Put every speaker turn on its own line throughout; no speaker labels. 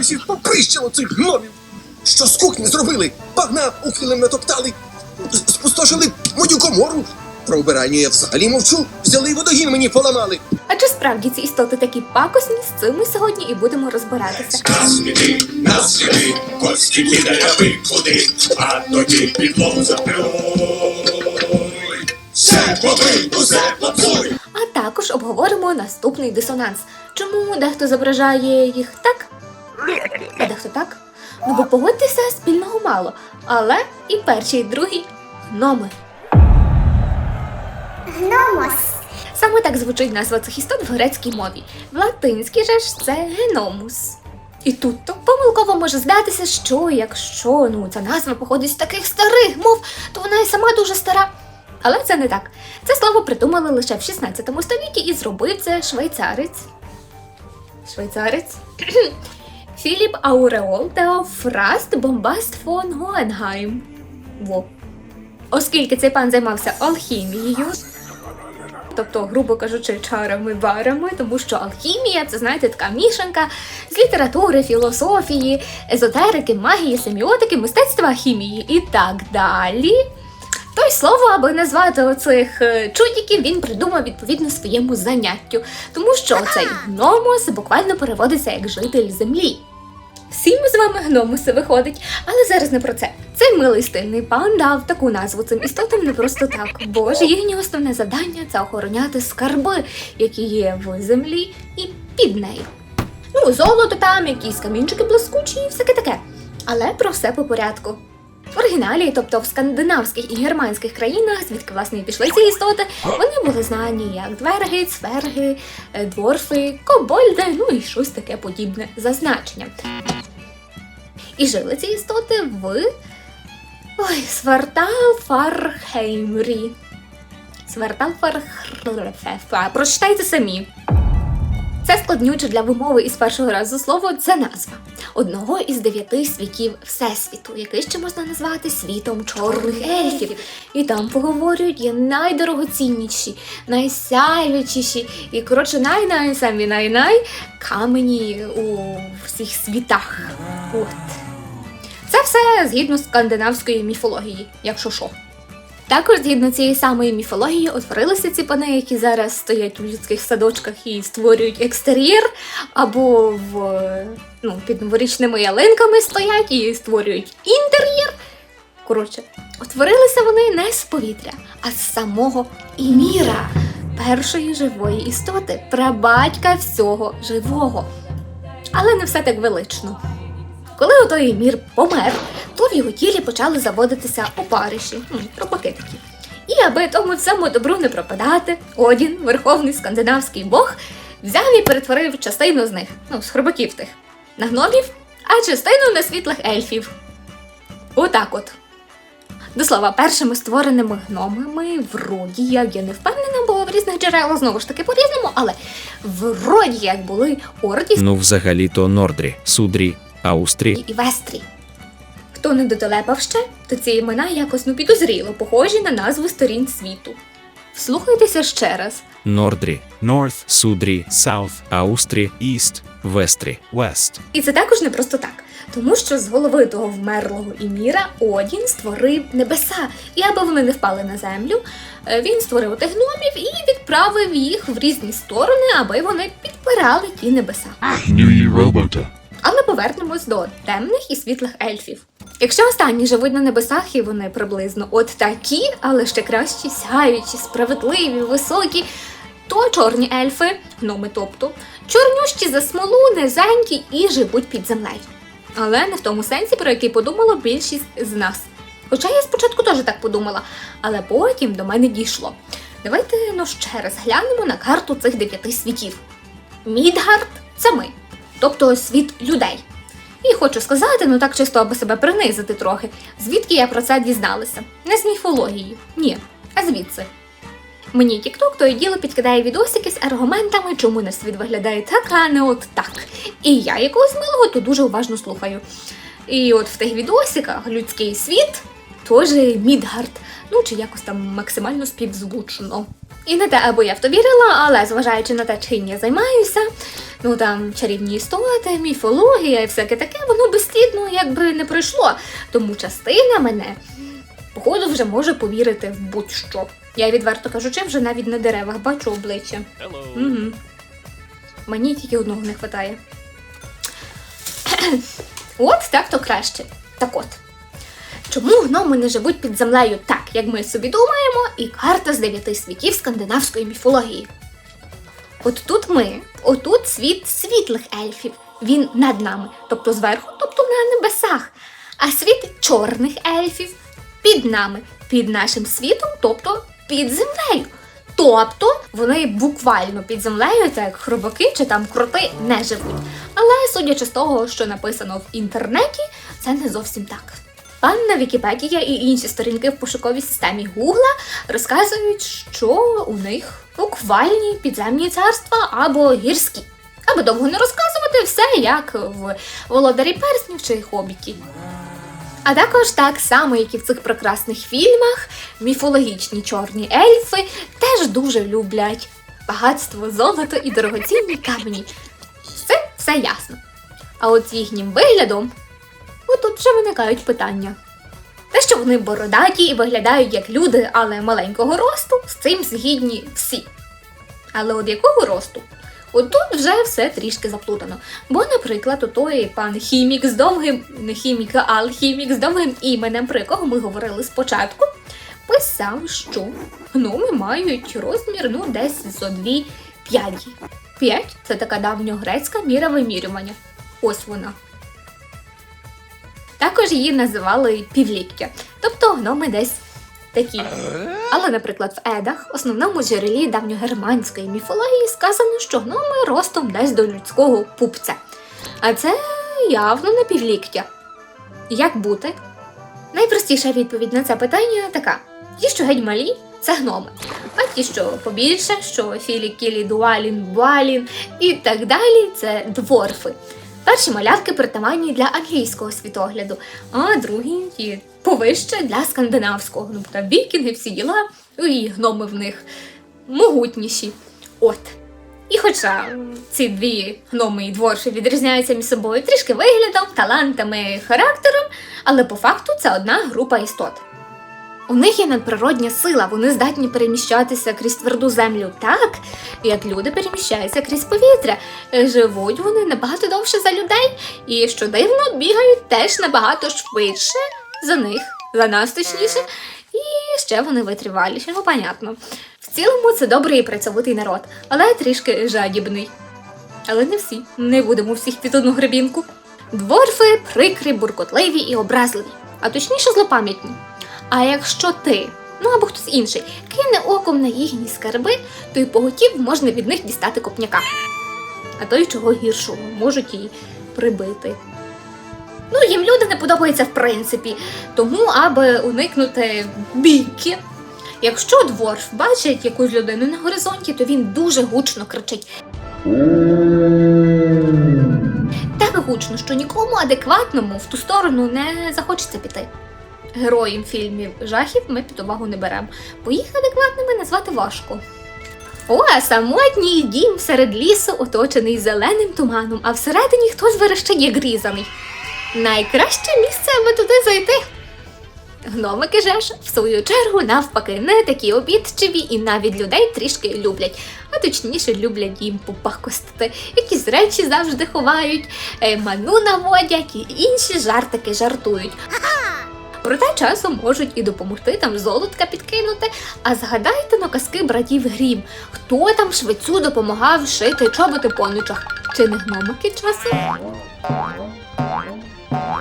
Всіх поприщило цих гномів! Що з кухні зробили? Погнав, ухилем натоптали, с- спустошили мою комору. Про убиральню я взагалі мовчу. Взяли і водогін мені поламали.
А чи справді ці істоти такі пакосні, з цим ми сьогодні і будемо розбиратися.
Насліди, насліди, кості кидає викуди, а тоді підлогу заплюй. Все побий, усе попсуй.
А також обговоримо наступний дисонанс. Чому дехто зображає їх так, а дехто так? Ну бо погодьтеся, спільного мало. Але і перший, і другий гноми.
Гномос.
Саме так звучить назва цих істот в грецькій мові. В латинській же ж це геномус. І тут то помилково може здатися, що якщо ну ця назва походить з таких старих мов, то вона і сама дуже стара. Але це не так. Це слово придумали лише в 16 столітті і зробив це швейцарець. Швейцарець? Філіп Ауреол Теофраст Бомбаст фон Гоенгайм. Во. Оскільки цей пан займався алхімією, тобто, грубо кажучи, чарами барами, тому що алхімія це знаєте така мішанка з літератури, філософії, езотерики, магії, семіотики, мистецтва, хімії і так далі. То й слово, аби назвати оцих е, чудіків, він придумав відповідно своєму заняттю, тому що цей гномос буквально переводиться як житель землі. Всі ми з вами гномуси виходить, але зараз не про це. Цей милий стильний пан дав таку назву цим істотам не просто так, бо ж їхнє основне завдання це охороняти скарби, які є в землі і під нею. Ну, золото там, якісь камінчики блискучі і всяке таке. Але про все по порядку. В оригіналі, тобто в скандинавських і германських країнах, звідки власне і пішли ці істоти, вони були знані як дверги, цверги, е, дворфи, кобольди, ну і щось таке подібне за значенням. І жили ці істоти в ой, Сварталфархеймрі. Сварталфархеймрі. Прочитайте самі. Це складнюче для вимови із першого разу слово це назва одного із дев'яти світів Всесвіту, який ще можна назвати світом чорних ельфів. І там поговорюють є найдорогоцінніші, найсяйвичіші і коротше най-най самі най-най камені у всіх світах. От. Це все згідно скандинавської міфології, якщо що. Також згідно цієї самої міфології утворилися ці пани, які зараз стоять у людських садочках і створюють екстер'єр, або в ну, під новорічними ялинками стоять і створюють інтер'єр. Коротше, утворилися вони не з повітря, а з самого Іміра, першої живої істоти, прабатька всього живого. Але не все так велично. Коли отой Імір помер, то в його тілі почали заводитися опариші, м, робаки такі. І аби тому всьому добру не пропадати, Одін, верховний скандинавський бог, взяв і перетворив частину з них, ну, з хробаків тих, на гномів, а частину на світлих ельфів. Отак от. До слова, першими створеними гномами вроді, я не впевнена, бо в різних джерелах знову ж таки по-різному, але вроді як були Ордіс
Ну, взагалі-то Нордрі, Судрі, Аустрі.
і Вестрі. Хто не дотелепав ще, то ці імена якось ну підозріло похожі на назви сторін світу. Вслухайтеся ще раз.
Нордрі,
North,
Судрі,
South,
Аустрі,
East,
Вестрі.
West.
І це також не просто так, тому що з голови того вмерлого Іміра Одін створив небеса, і аби вони не впали на землю, е, він створив тих гномів і відправив їх в різні сторони, аби вони підпирали ті небеса.
New робота.
Але повернемось до темних і світлих ельфів. Якщо останні живуть на небесах, і вони приблизно от такі, але ще кращі, сяючі, справедливі, високі, то чорні ельфи, гноми тобто, чорнющі за смолу, низенькі і живуть під землею. Але не в тому сенсі, про який подумала більшість з нас. Хоча я спочатку теж так подумала, але потім до мене дійшло. Давайте ну ще раз глянемо на карту цих дев'яти світів. Мідгард це ми, тобто світ людей. І хочу сказати, ну так чисто, аби себе принизити трохи, звідки я про це дізналася. Не з міфології, ні, а звідси. Мені TikTok то і діло підкидає відосики з аргументами, чому наш світ виглядає так, а не от так. І я якогось милого то дуже уважно слухаю. І от в тих відосиках людський світ схоже, Мідгард. Ну чи якось там максимально співзвучно. І не те, аби я в то вірила, але зважаючи на те, чим я займаюся, ну там чарівні істоти, міфологія і всяке таке, воно безслідно якби не пройшло. Тому частина мене, походу, вже може повірити в будь-що. Я відверто кажучи, вже навіть на деревах бачу обличчя. Угу. Мені тільки одного не вистачає. От так то краще. Так от. Чому гноми не живуть під землею так, як ми собі думаємо, і карта з дев'яти світів скандинавської міфології? От тут ми, отут світ світлих ельфів. Він над нами, тобто зверху, тобто на небесах. А світ чорних ельфів під нами, під нашим світом, тобто під землею. Тобто вони буквально під землею, так як хробаки чи там кроти, не живуть. Але судячи з того, що написано в інтернеті, це не зовсім так. Панна Вікіпедія і інші сторінки в пошуковій системі Гугла розказують, що у них буквальні підземні царства або гірські. Аби довго не розказувати, все як в Володарі перснів чи Хобіті. А також так само, як і в цих прекрасних фільмах, міфологічні чорні ельфи теж дуже люблять багатство, золото і дорогоцінні камені. Це все ясно. А от з їхнім виглядом, отут вже виникають питання. Те, що вони бородаті і виглядають як люди, але маленького росту, з цим згідні всі. Але от якого росту? Отут вже все трішки заплутано. Бо, наприклад, отой пан хімік з довгим, не хімік, а алхімік з довгим іменем, про якого ми говорили спочатку, писав, що гноми мають розмір ну десь зо дві п'яді. П'ять це така давньогрецька міра вимірювання. Ось вона. Також її називали півліття, тобто гноми десь такі. Але, наприклад, в Едах, основному джерелі давньогерманської міфології, сказано, що гноми ростом десь до людського пупця. А це явно не півліктя. Як бути? Найпростіша відповідь на це питання така: ті, що геть малі, це гноми. А ті, що побільше, що філі, кілі, дуалін, буалін і так далі, це дворфи. Перші малявки притаманні для англійського світогляду, а другі повище для скандинавського. Ну, та вікінги, всі діла, ну, і гноми в них могутніші. От. І хоча ці дві гноми і дворфи відрізняються між собою трішки виглядом, талантами, характером, але по факту це одна група істот. У них є надприродня сила, вони здатні переміщатися крізь тверду землю так, як люди переміщаються крізь повітря. Е, Живуть вони набагато довше за людей, і що дивно, бігають теж набагато швидше за них, за нас точніше, і ще вони витриваліші, ну понятно. В цілому це добрий і працьовитий народ, але трішки жадібний. Але не всі, не будемо всіх під одну гребінку. Дворфи прикрі, буркотливі і образливі, а точніше злопам'ятні. А якщо ти, ну або хтось інший, кине оком на їхні скарби, то й поготів можна від них дістати копняка. А то й чого гіршого можуть і прибити. Ну, їм люди не подобаються в принципі, тому, аби уникнути бійки. Якщо дворф бачить якусь людину на горизонті, то він дуже гучно кричить. Так гучно, що нікому адекватному в ту сторону не захочеться піти. Героїв фільмів жахів ми під увагу не беремо, бо їх адекватними назвати важко. О, самотній дім серед лісу, оточений зеленим туманом, а всередині хтось верещить як різаний. Найкраще місце, аби туди зайти. Гномики же ж, в свою чергу, навпаки, не такі обідчиві і навіть людей трішки люблять, а точніше люблять їм попахкостити, якісь речі завжди ховають, е, ману наводять і інші жартики жартують. Проте часом можуть і допомогти там золотка підкинути. А згадайте на казки братів Грім, хто там швецю допомагав шити чоботи по ночах? Чи не гномики часом?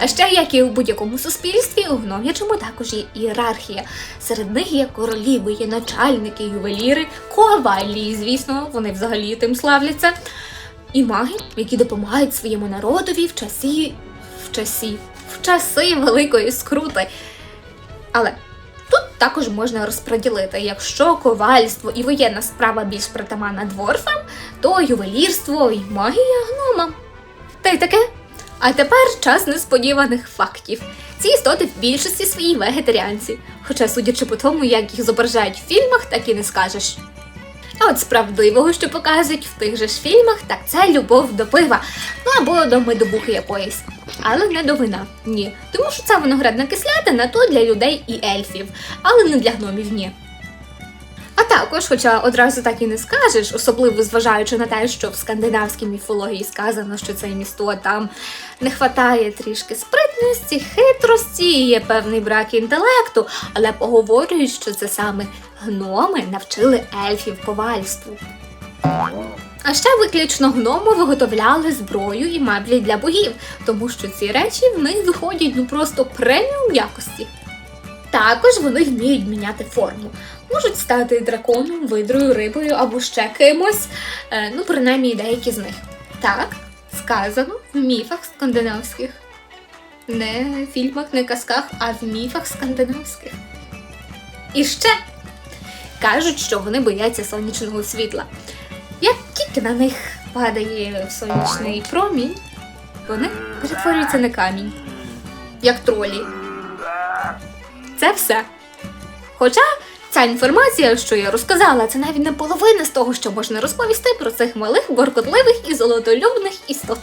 А ще, як і у будь-якому суспільстві, у гном'ячому також є ієрархія. Серед них є короліви, є начальники, ювеліри, ковалі, звісно, вони взагалі тим славляться. І маги, які допомагають своєму народові в часі. в часі. В часи великої скрути. Але тут також можна розподілити, якщо ковальство і воєнна справа більш притаманна дворфам, то ювелірство і магія гномам. Та й таке. А тепер час несподіваних фактів. Ці істоти в більшості своїй вегетаріанці. Хоча, судячи по тому, як їх зображають в фільмах, так і не скажеш. А от справдливого, що показують в тих же ж фільмах, так це любов до пива, ну або до медовухи якоїсь. Але не до вина, ні. Тому що це виноградна кислятина то для людей і ельфів, але не для гномів, ні. А також, хоча одразу так і не скажеш, особливо зважаючи на те, що в скандинавській міфології сказано, що це місто там не хватає трішки спритності, хитрості, є певний брак інтелекту, але поговорюють, що це саме гноми навчили ельфів ковальству. А ще виключно гноми виготовляли зброю і меблі для богів, тому що ці речі в них виходять ну просто преміум якості. Також вони вміють міняти форму. Можуть стати драконом, видрою, рибою або ще кимось, е, ну принаймні деякі з них. Так, сказано в міфах скандинавських. Не в фільмах, не казках, а в міфах скандинавських. І ще кажуть, що вони бояться сонячного світла. Як тільки на них падає сонячний промінь, вони перетворюються на камінь, як тролі. Це все. Хоча ця інформація, що я розказала, це навіть не половина з того, що можна розповісти про цих малих, боркотливих і золотолюбних істот.